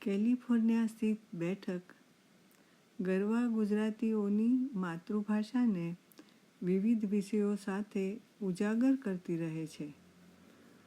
California સ્થિત બેઠક ગરવા ગુજરાતીઓની માતૃભાષાને વિવિધ વિષયો સાથે ઉજાગર કરતી રહે છે.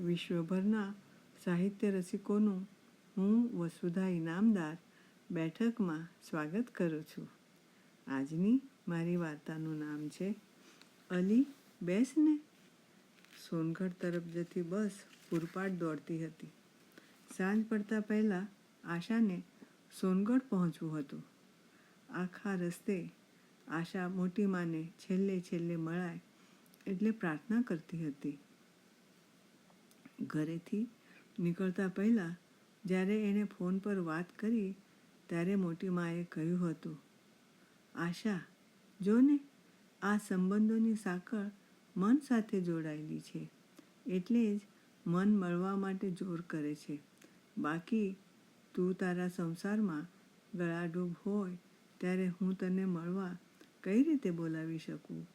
વિશ્વભરના સાહિત્ય રસિકોનું હું વસુધા ઇનામદાર બેઠકમાં સ્વાગત કરું છું. આજની મારી વાર્તાનું નામ છે, અલી બેસને સોનગઢ તરફ જતી બસ પૂરપાટ દોડતી હતી. સાંજ પડતા પહેલાં આશાને સોનગઢ પહોંચવું હતું. આખા રસ્તે આશા મોટી માને છેલ્લે છેલ્લે મળાય એટલે પ્રાર્થના કરતી હતી. ઘરેથી નીકળતા પહેલાં જ્યારે એણે ફોન પર વાત કરી ત્યારે મોટી માએ કહ્યું હતું, આશા, જો ને આ સંબંધોની સાંકળ મન સાથે જોડાયેલી છે, એટલે જ મન મળવા માટે જોર કરે છે. બાકી તું તારા સંસારમાં ગળાડૂબ હોય, ત્યારે હું તને મળવા કઈ રીતે બોલાવી શકું?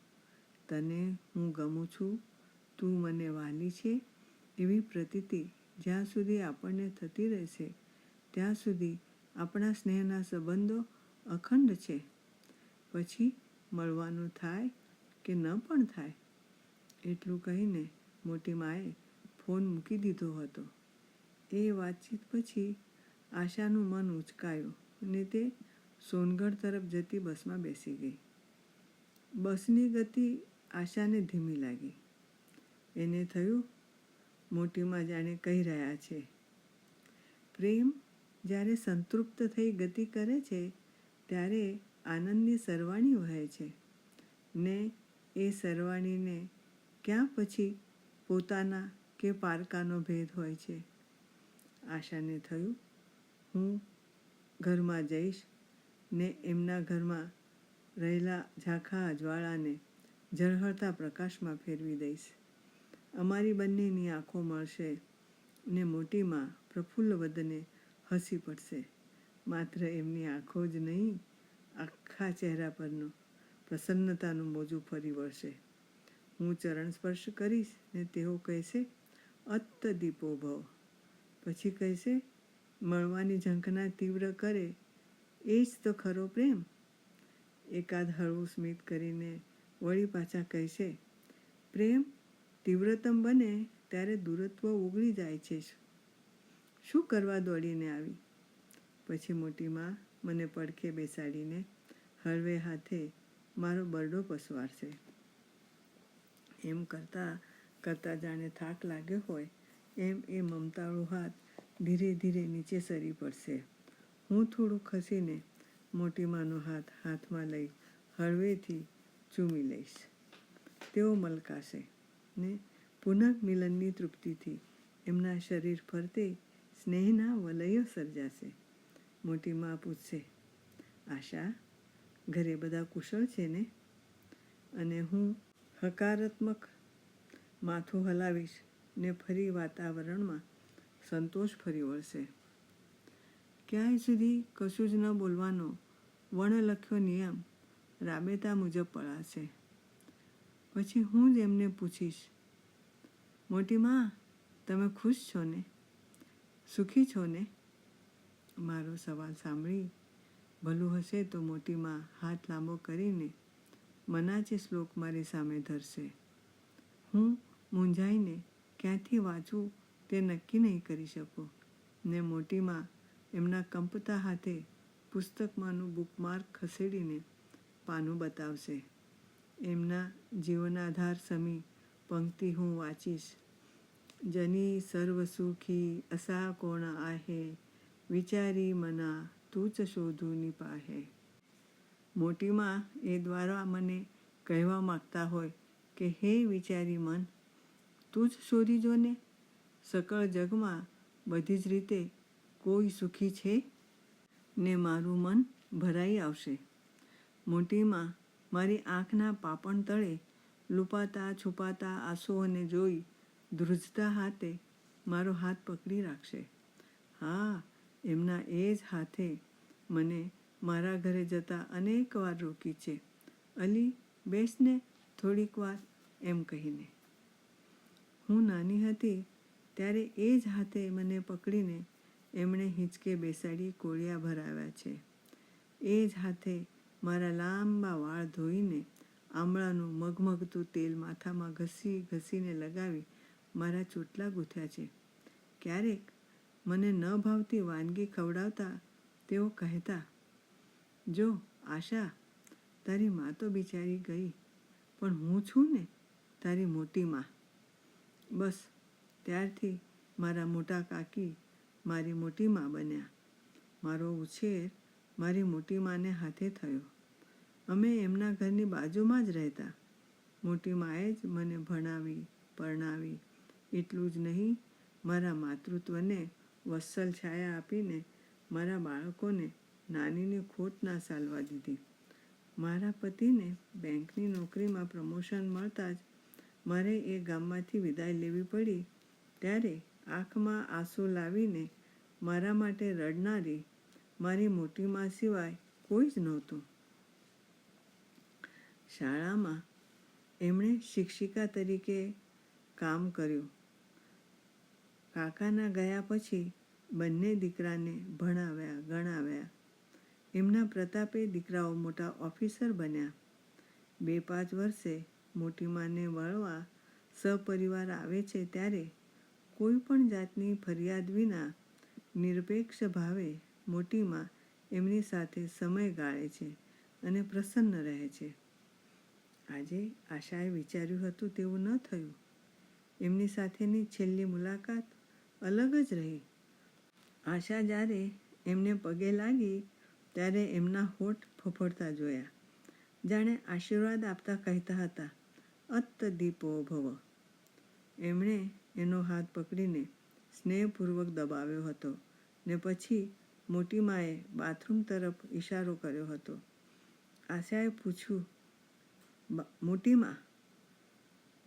તને હું ગમું છું? તું મને વાલી છે? એવી પ્રતીતિ જ્યાં સુધી આપણને થતી રહેશે, ત્યાં સુધી આપણા સ્નેહના સંબંધો અખંડ છે. પછી મળવાનું થાય કે ન પણ થાય? એટલું કહીને મોટી માએ ફોન મૂકી દીધો હતો. એ વાતચીત પછી આશાનું મન ઉચકાયું અને તે સોનગઢ તરફ જતી બસમાં બેસી ગઈ. બસની ગતિ આશાને ધીમી લાગી. એને થયું, મોટીમાં જાણે કહી રહ્યા છે. પ્રેમ જ્યારે સંતૃપ્ત થઈ ગતિ કરે છે, ત્યારે આનંદની સરવાણી વહે છે. ને એ સરવાણીને ક્યાં પછી પોતાના કે પારકાનો ભેદ હોય છે? આશાને થયું હું ઘરમાં જઈશ ને એમના ઘરમાં રહેલા ઝાંખા અજવાળાને ઝળહળતા પ્રકાશમાં ફેરવી દઈશ. અમારી બંનેની આંખો મળશે ને મોટીમાં પ્રફુલ્લ વદને હસી પડશે. માત્ર એમની આંખો જ નહીં, આખા ચહેરા પરનું પ્રસન્નતાનું મોજું ફરી વળશે. હું ચરણ સ્પર્શ કરીશ ને તેઓ કહેશે અત્ત દીપો ભવ પછી કહેશે મળવાની ઝંખના તીવ્ર કરે, એ જ તો ખરો પ્રેમ. એકાદ હળવું સ્મિત કરીને વળી પાછા કહેશે, પ્રેમ તીવ્રતમ બને ત્યારે દૂરત્વ ઓગળી જાય છે. શું કરવા દોડીને આવી? પછી મોટી માં મને પડખે બેસાડીને હળવે હાથે મારો બરડો પસવારશે. એમ કરતાં કરતાં જાણે થાક લાગ્યો હોય, એમ એ મમતાળું હાથ ધીરે ધીરે નીચે સરી પડશે. હું થોડું ખસીને મોટીમાનો હાથ હાથમાં લઈ હળવેથી ચૂમી લઈશ. તેઓ મલકાશે ને પુનઃ મિલનની તૃપ્તિથી એમના શરીર ફરતે સ્નેહના વલયો સર્જાશે. મોટી મા પૂછશે, આશા, ઘરે બધા કુશળ છે ને? અને હું હકારાત્મક માથું હલાવીશ ને ફરી વાતાવરણમાં સંતોષ ફરી વળશે. ક્યાંય સુધી કશું જ ન બોલવાનો વણલખ્યો નિયમ રાબેતા મુજબ પડાશે. પછી હું જ એમને પૂછીશ, મોટી માં, તમે ખુશ છો ને? સુખી છો ને? મારો સવાલ સાંભળી, ભલું હશે તો મોટી માં હાથ લાંબો કરીને મનાચે શ્લોક મારી સામે ધરશે. હું મૂંઝાઈને ક્યાંથી વાંચું તે નક્કી નહીં કરી શકો. ને મોટીમાં એમના કંપતા હાથે પુસ્તકમાંનું બુકમાર્ક ખસેડીને પાનું બતાવશે. એમના જીવનાધાર સમી પંક્તિ હું વાંચીશ. જની સર્વ સુખી અસા કોણ આહે? વિચારી મના તું જ પાહે મોટીમાં એ દ્વારા મને કહેવા માગતા હોય કે, હે વિચારી મન તું જ શોધી જોને સકળ જગમાં બધી જ રીતે કોઈ સુખી છે? ને મારું મન ભરાઈ આવશે. મોટીમાં મારી આંખના પાપણ તળે લુપાતા છુપાતા આંસુઓને જોઈ ધ્રુજતા હાથે મારો હાથ પકડી રાખશે. હા, એમના એ જ હાથે મને મારા ઘરે જતા અનેક વાર રોકી છે. અલી બેસને થોડીક વાર એમ કહીને. હું નાની હતી ત્યારે એ જ હાથે મને પકડીને એમણે હિંચકે બેસાડી કોળિયા ભરાવ્યા છે. એ જ હાથે મારા લાંબા વાળ ધોઈને આમળાનું મગમગતું તેલ માથામાં ઘસી ઘસીને લગાવી મારા ચોટલા ગૂંથ્યા છે. ક્યારેક મને ન ભાવતી વાનગી ખવડાવતા તેઓ કહેતા, જો, આશા, તારી મા તો બિચારી ગઈ, પણ હું છું ને તારી મોટી માં. બસ ત્યારથી મારા મોટા કાકી મારી મોટી માં બન્યા. મારો ઉછેર મારી મોટી માને હાથે થયો. અમે એમના ઘરની બાજુમાં જ રહેતા. મોટી માએ જ મને ભણાવી, પરણાવી. એટલું જ નહીં, મારા માતૃત્વને વત્સલ છાયા આપીને મારા બાળકોને નાનીની ખોટ ના સાલવા દીધી. મારા પતિને બેંકની નોકરીમાં પ્રમોશન મળતા જ મારે એ ગામમાંથી વિદાય લેવી પડી ત્યારે આંખમાં આંસુ લાવીને મારા માટે રડનારી મારી મોટી મા સિવાય કોઈ જ નહોતું. શાળામાં એમણે શિક્ષિકા તરીકે કામ કર્યું. કાકાના ગયા પછી બંને દીકરાને ભણાવ્યા, ગણાવ્યા. એમના પ્રતાપે દીકરાઓ મોટા ઓફિસર બન્યા. બે પાંચ વર્ષે મોટી માને વળવા સપરિવાર આવે છે ત્યારે કોઈ પણ જાતની ફરિયાદ વિના નિરપેક્ષ ભાવે મોટીમાં એમની સાથે સમય ગાળે છે અને પ્રસન્ન રહે છે. આજે આશાએ વિચાર્યું હતું તેવું ન થયું. એમની સાથેની છેલ્લી મુલાકાત અલગ જ રહી. આશા જ્યારે એમને પગે લાગી ત્યારે એમના હોઠ ફફડતા જોયા. જાણે આશીર્વાદ આપતા કહેતા હતા અત્ત દીપો ભવ. એમણે એનો હાથ પકડીને સ્નેહપૂર્વક દબાવ્યો હતો ને પછી મોટી માએ બાથરૂમ તરફ ઇશારો કર્યો હતો. આશાએ પૂછ્યું, "બા- મોટી માં,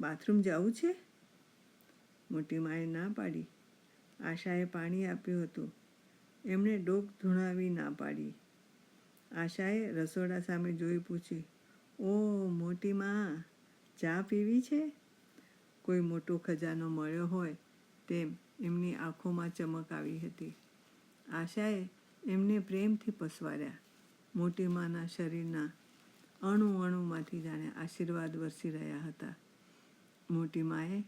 બાથરૂમ જવું છે? મોટી માએ ના પાડી. આશાએ પાણી આપ્યું હતું. એમણે ડોક ધૂણાવી ના પાડી. આશાએ રસોડા સામે જોઈ પૂછી, ઓ મોટી માં, ચા પીવી છે? કોઈ મોટો ખજાનો મળ્યો હોય, તેમ એમની આંખોમાં ચમક આવી હતી. આશાએ એમને પ્રેમથી પસવાર્યા. મોટી માના શરીરના અણુ અણુમાંથી જાણે આશીર્વાદ વરસી રહ્યા હતા. મોટી માએ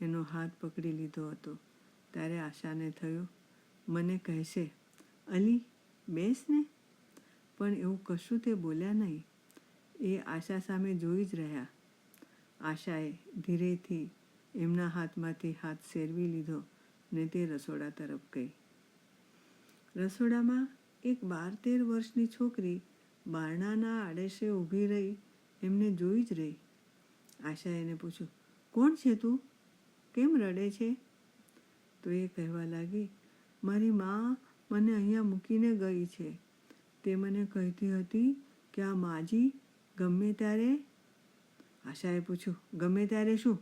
એનો હાથ પકડી લીધો હતો. ત્યારે આશાને થયું, મને કહેશે, અલી, બેસ ને. પણ એવું કશું તે બોલ્યા નહીં. એ આશા સામે જોઈ જ રહ્યા. આશાએ ધીરેથી એમના હાથમાંથી હાથ સેરવી લીધો ને તે રસોડા તરફ ગઈ. રસોડામાં એક બાર તેર વર્ષની છોકરી બારણાના આડેશે ઊભી રહી, એમને જોઈ જ રહી. આશા એને પૂછ્યું, કોણ છે તું? કેમ રડે છે? તો એ કહેવા લાગી, મારી મા મને અહીંયા મૂકીને ગઈ છે. તે મને કહેતી હતી કે આ માજી ગમે ત્યારે. આશાએ પૂછ્યું, ગમે ત્યારે શું?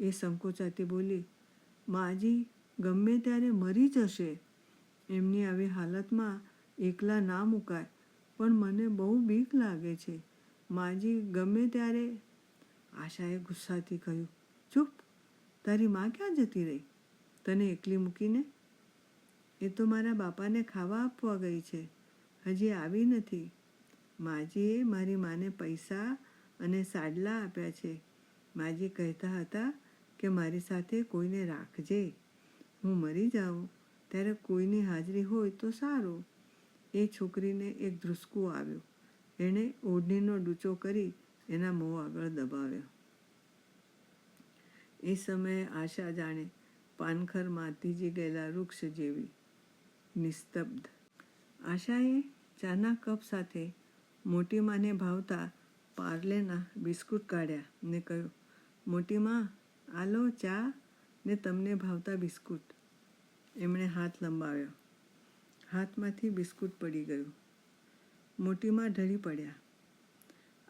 એ સંકોચાતી બોલી, માજી, ગમે ત્યારે મરી જશે. એમની આવી હાલતમાં એકલા ના મુકાય, પણ મને બહુ બીક લાગે છે. માજી, ગમે ત્યારે. આશાએ ગુસ્સાથી કહ્યું, ચૂપ, તારી માં ક્યાં જતી રહી? તને એકલી મૂકીને? એ તો મારા બાપાને ખાવા આપવા ગઈ છે, હજી આવી નથી. માજીએ મારી માને પૈસા અને સાડલા આપ્યા છે. માજી કહેતા હતા કે મારી સાથે કોઈને રાખજે. હું મરી જાઉં, ત્યારે કોઈની હાજરી હોય તો સારું. એ છોકરીને એક ધ્રુસકું આવ્યું. એણે ઓઢણીનો ડૂચો કરી એના મોં આગળ દબાવ્યો. એ સમયે આશા જાણે પાનખર માતીજી ગયેલા વૃક્ષ જેવી નિસ્તબ્ધ. આશાએ ચાના કપ સાથે મોટીમાને ભાવતા પાર્લેના બિસ્કુટ કાઢ્યા ને કહ્યું, મોટી માં આ લો ચા ને તમને ભાવતા બિસ્કુટ. એમણે હાથ લંબાવ્યો. હાથમાંથી બિસ્કુટ પડી ગયું. મોટીમાં ઢળી પડ્યા.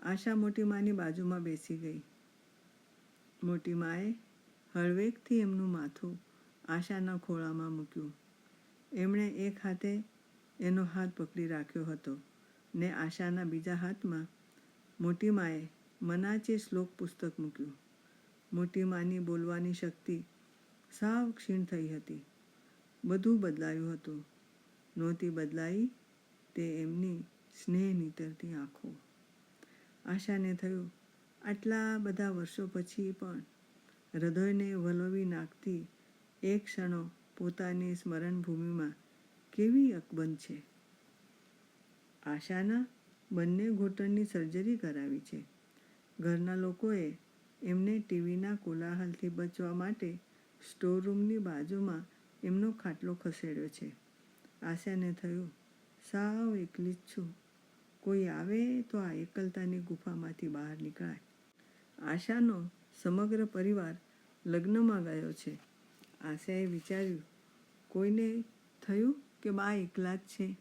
આશા મોટી માની બાજુમાં બેસી ગઈ. મોટી માએ હળવેકથી એમનું માથું આશાના ખોળામાં મૂક્યું. એમણે એક હાથે એનો હાથ પકડી રાખ્યો હતો ને આશાના બીજા હાથમાં મોટી માએ મનાચે શ્લોક પુસ્તક મૂક્યું. મોટી માની બોલવાની શક્તિ સાવ ક્ષીણ થઈ હતી. બધું બદલાયું હતું. નહોતી બદલાઈ તે એમની સ્નેહ નીતરતી આંખો. આશાને થયું, આટલા બધા વર્ષો પછી પણ હૃદયને વલોવી નાખતી એક ક્ષણો પોતાની સ્મરણભૂમિમાં કેવી અકબંધ છે. આશાના બંને ઘૂંટણની સર્જરી કરાવી છે. ઘરના લોકોએ એમને ટીવીના કોલાહલથી બચવા માટે સ્ટોરરૂમની બાજુમાં એમનો ખાટલો ખસેડ્યો છે. આશાને થયું, સાવ એકલી જ છું. કોઈ આવે તો આ એકલતાની ગુફામાંથી બહાર નીકળાય. આશાનો સમગ્ર પરિવાર લગ્નમાં ગયો છે. આશાએ વિચાર્યું, કોઈને થયું કે બા એકલા જ છે?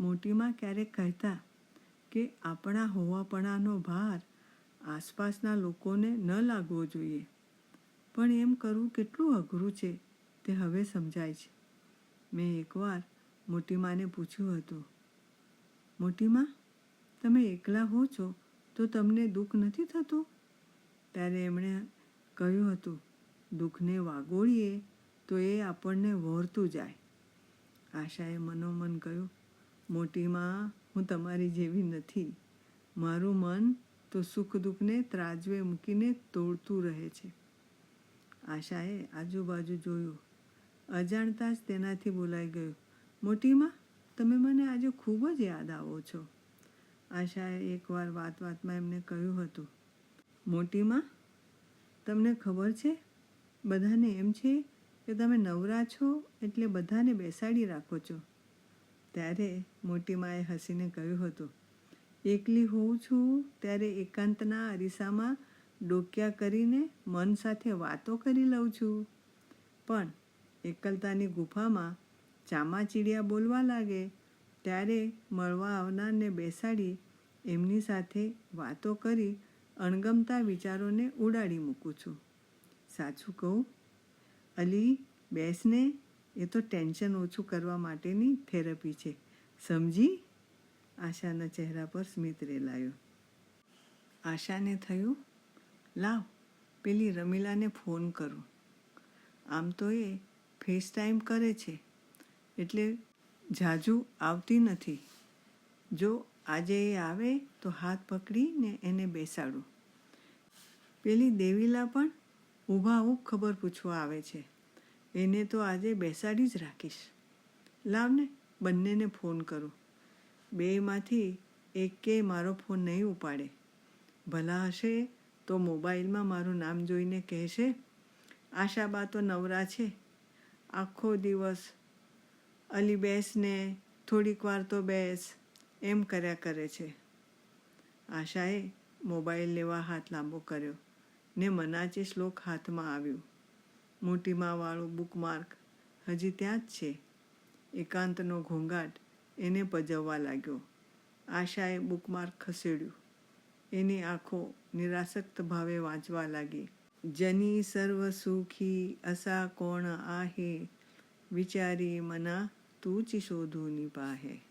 મોટીમાં ક્યારેક કહેતા કે આપણા હોવાપણાનો ભાર આસપાસના લોકોને ન લાગવો જોઈએ. પણ એમ કરવું કેટલું અઘરું છે, તે હવે સમજાય છે. મેં એકવાર મોટીમાને પૂછ્યું હતું મોટીમાં તમે એકલા હો છો તો તમને દુઃખ નથી થતું? ત્યારે એમણે કહ્યું હતું, દુઃખને વાગોળીએ તો એ આપણને વહોરતું જાય. આશાએ મનોમન કહ્યું મોટીમાં હું તમારી જેવી નથી. મારું મન તો સુખ દુઃખને ત્રાજવે મૂકીને તોડતું રહે છે. આશાએ આજુબાજુ જોયું. અજાણતા જ તેનાથી બોલાઈ ગયું. મોટીમાં, તમે મને આજે ખૂબ જ યાદ આવો છો. આશાએ એકવાર વાત વાતમાં એમને કહ્યું હતું. મોટીમાં, તમને ખબર છે, બધાને એમ છે કે તમે નવરા છો એટલે બધાને બેસાડી રાખો છો. ત્યારે મોટીમાએ હસીને કહ્યું હતું. એકલી હોઉં છું ત્યારે એકાંતના અરીસામાં ડોક્યા કરીને મન સાથે વાતો કરી લઉં છું. પણ એકલતાની ગુફામાં ચામાચીડિયા બોલવા લાગે, ત્યારે મળવા આવનારને બેસાડી એમની સાથે વાતો કરી અણગમતા વિચારોને ઉડાડી મૂકું છું. સાચું કહું, અલી બેસને એ તો ટેન્શન ઓછું કરવા માટેની થેરપી છે. સમજી? આશાના ચહેરા પર સ્મિત રેલાયું. આશાને થયું, લાવ, પેલી રમીલાને ફોન કરું. આમ તો એ ફેસ ટાઈમ કરે છે, એટલે જાજુ આવતી નથી. જો આજે એ આવે તો હાથ પકડીને એને બેસાડું. પેલી દેવીલા પણ ઊભા ઊભ ખબર પૂછવા આવે છે, એને તો આજે બેસાડી જ રાખીશ. લાવને બંનેને ફોન કરું. બેમાંથી એકે મારો ફોન નહીં ઉપાડે. ભલા હશે તો મોબાઈલમાં મારું નામ જોઈને કહેશે આશાબા તો નવરા છે. આખો દિવસ અલી બેસને થોડીક વાર તો બેસ. એમ કર્યા કરે છે. આશાએ મોબાઈલ લેવા હાથ લાંબો કર્યો ને મનાચે શ્લોક હાથમાં આવ્યું. મોટીમાવાળું બુકમાર્ક હજી ત્યાં જ છે. એકાંતનો ઘોંઘાટ એને પજવવા લાગ્યો. આશાએ બુકમાર્ક ખસેડ્યું. એની આંખો નિરાસક્ત ભાવે વાંચવા લાગી. જની સર્વ સુખી અસા કોણ આહે? વિચારી મના તું ચી શોધુની પાહે.